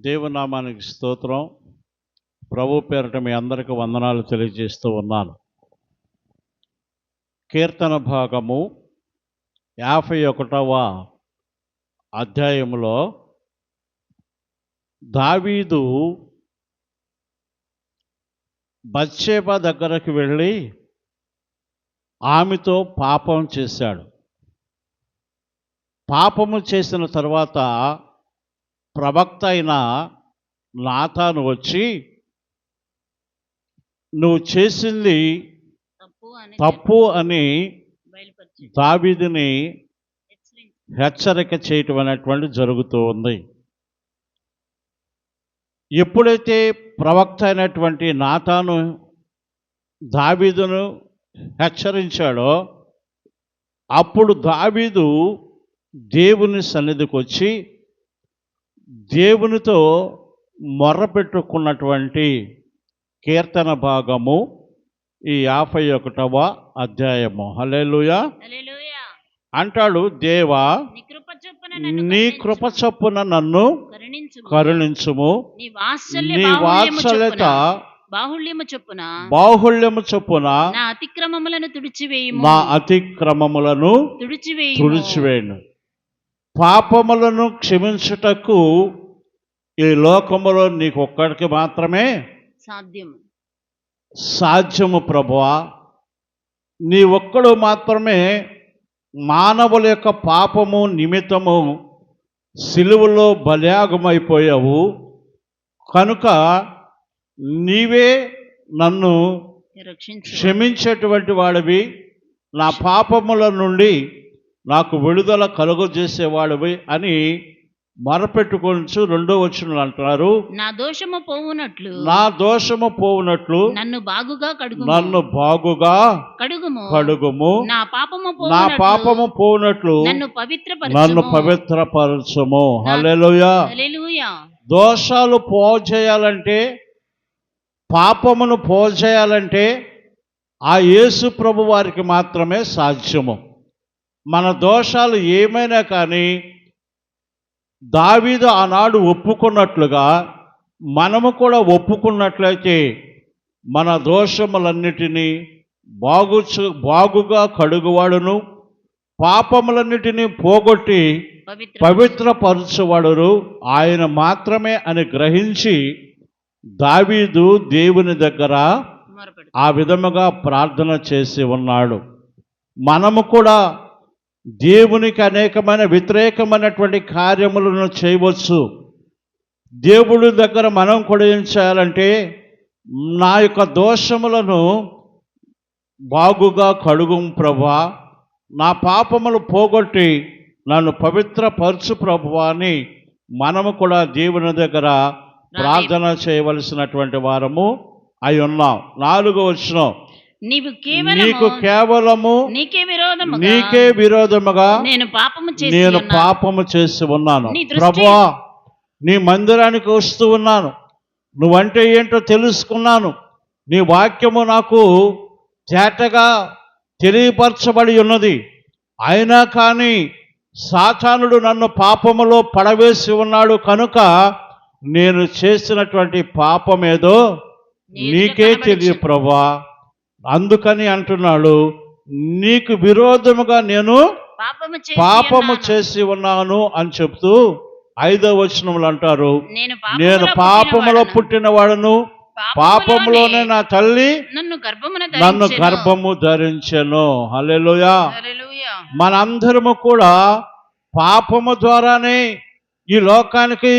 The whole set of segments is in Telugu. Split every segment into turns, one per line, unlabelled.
దేవునామానికి స్తోత్రం. ప్రభు పేరట మీ అందరికి వందనాలు తెలియజేస్తూ ఉన్నాను. కీర్తన భాగము యాభై ఒకటవ అధ్యాయములో దావీదు బత్సేప దగ్గరకు వెళ్ళి ఆమెతో పాపం చేశాడు. పాపము చేసిన తర్వాత ప్రవక్త అయిన నాతాను వచ్చి నువ్వు చేసింది
తప్పు అని
దావీదుని హెచ్చరిక చేయటం అనేటువంటి జరుగుతూ ఉంది. ఎప్పుడైతే ప్రవక్త అయినటువంటి నాతాను దావీదును హెచ్చరించాడో అప్పుడు దావీదు దేవుని సన్నిధికి వచ్చి దేవునితో మొర్రపెట్టుకున్నటువంటి కీర్తన భాగము ఈ యాభై ఒకటవ అధ్యాయము. హల్లెలూయా. అంటాడు దేవా
నీ కృప చొప్పున నన్ను
నీ
కరుణించుము. నీ
వాత్సల్యత
చొప్పున బాహుళ్యము చొప్పున
బాహుళ్యము చొప్పున
నా అతిక్రమములను తుడిచివేయుము.
మా అతిక్రమములను
తుడిచివేయుము.
తుడిచివేయను. పాపములను క్షమించుటకు ఈ లోకములో నీకు ఒక్కడికి మాత్రమే
సాధ్యము.
సాధ్యము ప్రభువా. నీ ఒక్కడు మాత్రమే మానవుల యొక్క పాపము నిమిత్తము సిలువలో బలియాగమైపోయావు. కనుక నీవే నన్ను క్షమించేటువంటి వాడివి. నా పాపముల నుండి నాకు విడుదల కలుగజేసేవాడివి అని మొరపెట్టుకొనిచు రెండో వచనంలో అంటున్నారు.
నా దోషము పోవునట్లు.
నా దోషము పోవునట్లు.
నన్ను బాగుగా కడుగుము.
నన్ను బాగుగా
కడుగుము.
కడుగుము.
నా పాపము
నా పాపము పోవునట్లు.
నన్ను పవిత్ర
నన్ను పవిత్రపరచము. హల్లెలూయా. దోషాలు పోజేయాలంటే పాపమును పోజేయాలంటే ఆ యేసు ప్రభు వారికి మాత్రమే సాధ్యము. మన దోషాలు ఏమైనా కానీ దావీదు ఆనాడు ఒప్పుకున్నట్లుగా మనము కూడా ఒప్పుకున్నట్లయితే మన దోషములన్నిటినీ బాగుచు బాగుగా కడుగువాడును పాపములన్నిటినీ పోగొట్టి
పవిత్ర
పవిత్రపరచువాడు ఆయన మాత్రమే అని గ్రహించి దావీదు దేవుని దగ్గర ఆ విధముగా ప్రార్థన చేసి ఉన్నాడు. మనము కూడా దేవునికి అనేకమైన వ్యతిరేకమైనటువంటి కార్యములను చేయవచ్చు. దేవుడి దగ్గర మనం కూడా ఏం చేయాలంటే నా యొక్క దోషములను బాగుగా కడుగు ప్రభా. నా పాపములు పోగొట్టి నన్ను పవిత్రపరచు ప్రభువా అని మనము కూడా దేవుని దగ్గర ప్రార్థన చేయవలసినటువంటి వారము అయి ఉన్నాం. నాలుగో వచ్చిన
నీవు
నీకు
కేవలము నీకే విరోధముగా
నీకే విరోధముగా
నేను పాపము చేసి
నేను
ఉన్నాను.
పాపము చేసి ఉన్నాను. ప్రభువా నీ మందిరానికి వస్తూ ఉన్నాను. నువ్వంటే ఏంటో తెలుసుకున్నాను. నీ వాక్యము నాకు తేటగా తెలియపరచబడి ఉన్నది. అయినా కానీ సాతానుడు నన్ను పాపములో పడవేసి ఉన్నాడు కనుక నేను చేసినటువంటి పాపమేదో నీకే తెలియ. ప్రభా. అందుకని అంటున్నాడు నీకు విరోధముగా నేను
పాపము చేసి ఉన్నాను.
అని చెప్తూ ఐదో వచనములు అంటారు
నేను
పాపములో
పుట్టినవాడను.
పుట్టినవాడను పాపములోనే నా తల్లి
నన్ను.
గర్భము ధరించెను హల్లెలూయా. మనందరము కూడా పాపము ద్వారానే ఈ లోకానికి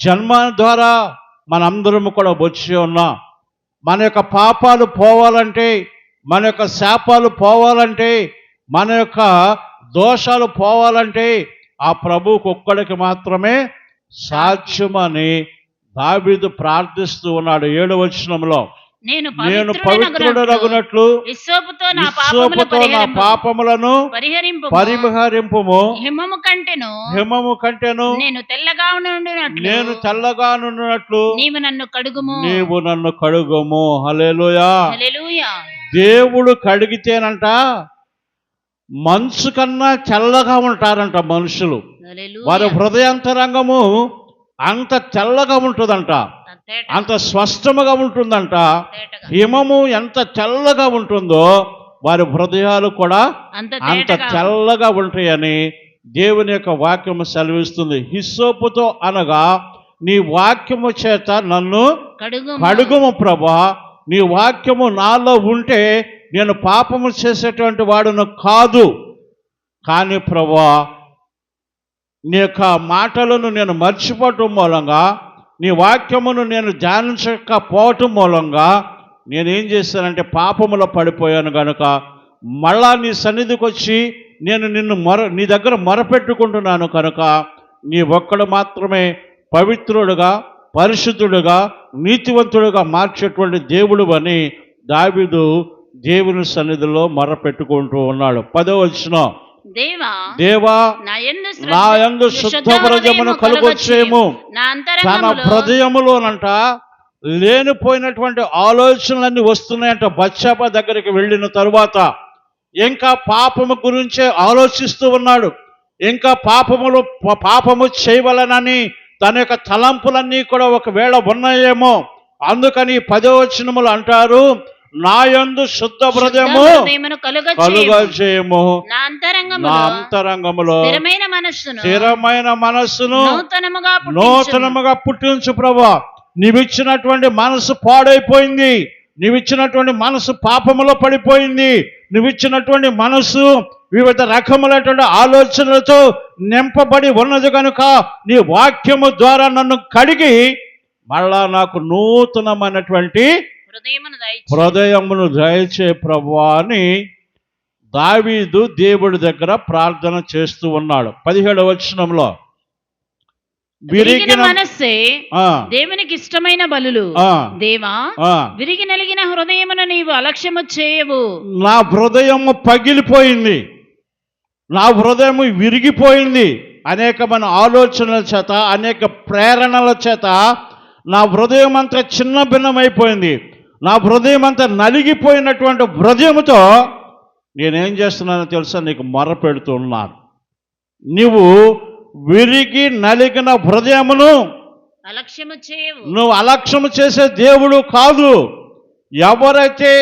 జన్మ ద్వారా మనందరము కూడా వచ్చి ఉన్నాం మన యొక్క పాపాలు పోవాలంటే మన యొక్క శాపాలు పోవాలంటే మన యొక్క దోషాలు పోవాలంటే ఆ ప్రభువుకు ఒక్కడికి మాత్రమే సాధ్యమని దావీదు ప్రార్థిస్తూ ఉన్నాడు. ఏడవచనంలో
నేను పవిత్రుడనగునట్లు విశ్వపుతో నా.
పాపములను
పరిహరింపు
పరిహరింపుము.
హిమము కంటెను.
హిమము కంటేను.
నేను తెల్లగా ఉండినట్లు.
నేను తెల్లగా నున్నట్లు
నీవు నన్ను కడుగుము.
నీవు నన్ను కడుగుము. హల్లెలూయా. దేవుడు కడిగితేనంట మంచు కన్నా తెల్లగా ఉంటారంట మనుషులు. వారి హృదయాంతరంగము అంత తెల్లగా ఉంటుందంట. అంత స్పష్టముగా ఉంటుందంట. హిమము ఎంత తెల్లగా ఉంటుందో వారి హృదయాలు కూడా
అంత
తెల్లగా ఉంటాయని దేవుని యొక్క వాక్యము సెలవిస్తుంది. హిస్సోపుతో అనగా నీ వాక్యము చేత నన్ను
కడుగు
కడుగుము ప్రభా. నీ వాక్యము నాలో ఉంటే నేను పాపము చేసేటువంటి వాడును కాదు. కానీ ప్రభా నీ యొక్క మాటలను నేను మర్చిపోవటం మూలంగా నీ వాక్యమును నేను ధ్యానించకపోవటం మూలంగా నేనేం చేశానంటే పాపములో పడిపోయాను కనుక మళ్ళా నీ సన్నిధికి వచ్చి నేను నిన్ను మొర నీ దగ్గర మొరపెట్టుకుంటున్నాను కనుక నీ ఒక్కడు మాత్రమే పవిత్రుడుగా పరిశుద్ధుడుగా నీతివంతుడుగా మార్చేటువంటి దేవుడు అని దావిదు దేవుని సన్నిధిలో మొరపెట్టుకుంటూ ఉన్నాడు. పదో వచ్చిన
దేవా నా యందు
శుద్ధ కలుగొచ్చేము. తన హృదయములోనంట లేనిపోయినటువంటి ఆలోచనలన్నీ వస్తున్నాయంట. బచ్చాప దగ్గరికి వెళ్ళిన తరువాత ఇంకా పాపము గురించే ఆలోచిస్తూ ఉన్నాడు. ఇంకా పాపములు పాపము చేయవలనని తన యొక్క తలంపులన్నీ కూడా ఒకవేళ ఉన్నాయేమో అందుకని పదో వచనములు అంటారు. నా యందు శుద్ధ హృదయము
హృదయమును కలుగ
కలుగ చేయము
నా అంతరంగములో స్థిరమైన మనస్సును
స్థిరమైన మనస్సును
నూతనముగా.
నూతనముగా పుట్టించు ప్రభా. నీవిచ్చినటువంటి మనసు పాడైపోయింది. నీవిచ్చినటువంటి మనసు పాపములో పడిపోయింది. నువ్విచ్చినటువంటి మనసు వివిధ రకములైనటువంటి ఆలోచనలతో నింపబడి ఉన్నది కనుక నీ వాక్యము ద్వారా నన్ను కడిగి మళ్ళా నాకు నూతనమైనటువంటి
హృదయమును
దయచే ప్రభువా అని దావీదు దేవుడి దగ్గర ప్రార్థన చేస్తూ ఉన్నాడు. పదిహేడు వచనంలో
విరిగిన మనస్సే
ఆ,
దేవునికి ఇష్టమైన బలులు. దేవా. విరిగి నలిగిన హృదయమును నీవు అలక్ష్యము చేయవు.
నా హృదయము పగిలిపోయింది. నా హృదయము విరిగిపోయింది. అనేకమైన ఆలోచనల చేత అనేక ప్రేరణల చేత నా హృదయం అంతా చిన్న భిన్నమైపోయింది. నా హృదయం అంతా నలిగిపోయినటువంటి హృదయముతో నేనేం చేస్తున్నానో తెలుసా? నీకు మొర పెడుతున్నాను నీవు విరిగి నలిగిన హృదయమును
అలక్ష్యము చేయవు.
నువ్వు అలక్ష్యము చేసే దేవుడు కాదు. ఎవరైతే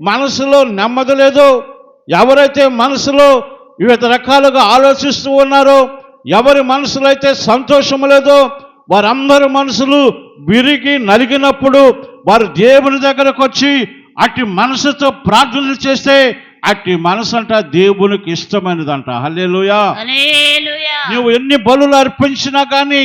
మనసులో నెమ్మది లేదో ఎవరైతే మనసులో వివిధ రకాలుగా ఆలోచిస్తూ ఉన్నారో ఎవరి మనసులో అయితే సంతోషం లేదో వారందరి మనసులు విరిగి నలిగినప్పుడు వారు దేవుని దగ్గరకు వచ్చి అట్టి మనసుతో ప్రార్థనలు చేస్తే అట్టి మనసు అంట దేవునికి ఇష్టమైనదంట. హల్లెలూయా.
హల్లెలూయా.
నువ్వు ఎన్ని బలులు అర్పించినా కానీ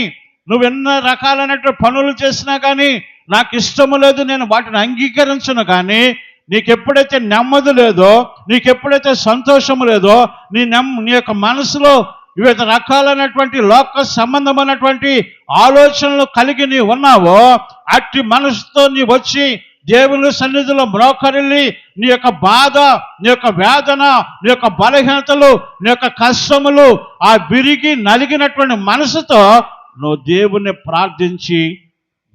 నువ్వు ఎన్ని రకాలైనటువంటి పనులు చేసినా కానీ నాకు ఇష్టము లేదు నేను వాటిని అంగీకరించను కానీ నీకు ఎప్పుడైతే నెమ్మది లేదో నీకు ఎప్పుడైతే సంతోషము లేదో నీ నెమ్ నీ యొక్క మనసులో వివిధ రకాలైనటువంటి లోక సంబంధమైనటువంటి ఆలోచనలు కలిగి నీ ఉన్నావో అట్టి మనసుతో నీ వచ్చి దేవుని సన్నిధిలో మ్రోకరిల్లి నీ యొక్క బాధ నీ యొక్క వేదన నీ యొక్క బలహీనతలు నీ యొక్క కష్టములు ఆ విరిగి నలిగినటువంటి మనసుతో నువ్వు దేవుని ప్రార్థించి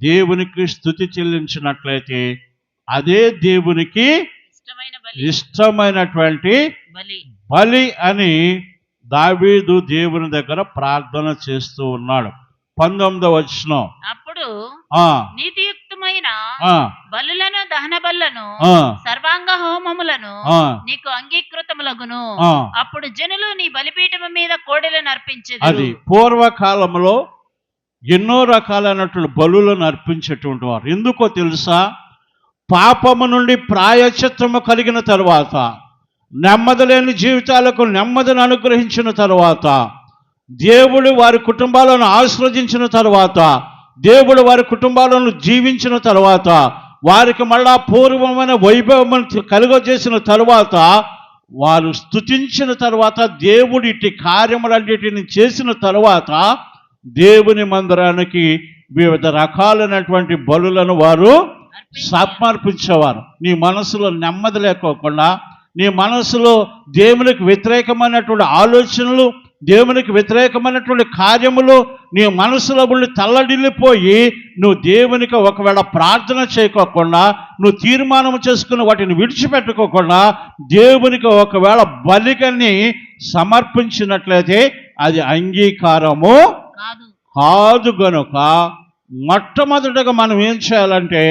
దేవునికి స్థుతి చెల్లించినట్లయితే అదే దేవునికి ఇష్టమైనటువంటి
బలి.
బలి అని దావీదు దేవుని దగ్గర ప్రార్థన చేస్తూ ఉన్నాడు. పంతొమ్మిదో వచ్చిన
అప్పుడు నీతియుక్తమైన బలులను దహన బలులను
ఆ.
సర్వాంగ హోమములను నీకు అంగీకృతములగును. అప్పుడు జనులు నీ బలిపీఠము మీద కోడెలను అర్పించేది
అది పూర్వకాలంలో ఎన్నో రకాలైనటువంటి బలులను అర్పించేటువంటి వారు. ఎందుకో తెలుసా? పాపము నుండి ప్రాయచిత్తము కలిగిన తరువాత నెమ్మది లేని జీవితాలకు నెమ్మదిని అనుగ్రహించిన తరువాత దేవుడు వారి కుటుంబాలను ఆశ్రదించిన తరువాత దేవుడు వారి కుటుంబాలను జీవించిన తరువాత వారికి మళ్ళా పూర్వమైన వైభవం కలుగజేసిన తరువాత వారు స్తుతించిన తర్వాత దేవుడి ఇట్టి కార్యములన్నిటిని చేసిన తరువాత దేవుని మందిరానికి వివిధ రకాలైనటువంటి బలులను వారు సమర్పించేవారు. నీ మనసులో నెమ్మది లేకోకుండా నీ మనసులో దేవునికి వ్యతిరేకమైనటువంటి ఆలోచనలు దేవునికి వ్యతిరేకమైనటువంటి కార్యములు నీ మనసులో ఉండి తల్లడిల్లిపోయి నువ్వు దేవునికి ఒకవేళ ప్రార్థన చేయకోకుండా నువ్వు తీర్మానం చేసుకుని వాటిని విడిచిపెట్టుకోకుండా దేవునికి ఒకవేళ బలికని సమర్పించినట్లయితే అది అంగీకారము
కాదు.
కాదు గనుక మొట్టమొదటగా మనం ఏం చేయాలంటే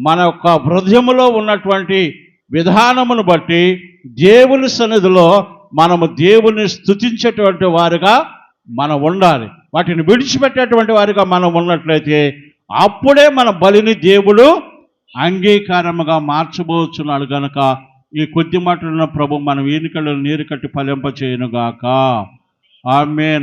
మన యొక్క హృదయములో ఉన్నటువంటి విధానమును బట్టి దేవుని సన్నిధిలో మనము దేవుని స్థుతించేటువంటి వారుగా మనం ఉండాలి. వాటిని విడిచిపెట్టేటువంటి వారిగా మనం ఉన్నట్లయితే అప్పుడే మన బలిని దేవుడు అంగీకారముగా మార్చబోచున్నాడు గనక ఈ కొద్ది మాటలను ప్రభు మనం ఈనికలు నీరు కట్టి ఫలింప చేయనుగాక ఆమె